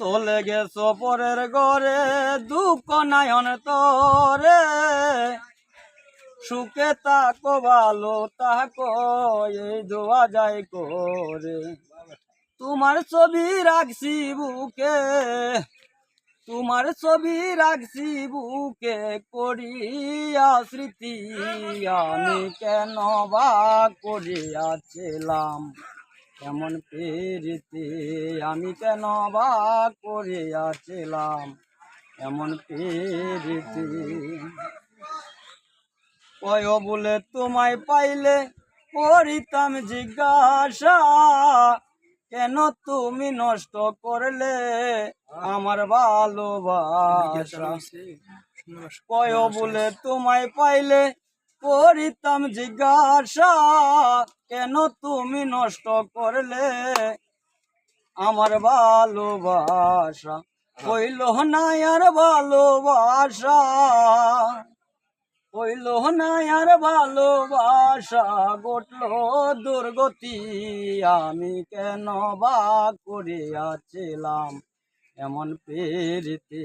চলে গেছো পরের ঘরে, দুঃখ নায়ন তরে। সুখে তাকো ভালো তাকো এই দোয়া যায় করে। তোমার ছবি রাখছি বুকে, তোমার ছবি রাখছি বুকে করিয়া স্মৃতি। আমি কেন বা করিয়াছিলাম? এমন পেরিতে আমি কেন বা করিয়াছিলাম এমন পেরিতে কয় বলে তোমায় পাইলে করিতাম জিজ্ঞাসা। কেন তুমি নষ্ট করলে আমার ভালোবাসা? কয় বলে তোমায় পাইলে করিতাম জিজ্ঞাসা, কেন তুমি নষ্ট করলে? আমার ভালোবাসা হইল না আর ভালোবাসা? হইল না আর ভালোবাসা, ঘটল দুর্গতি আমি কেন বা করিয়াছিলাম? এমন পেরিতে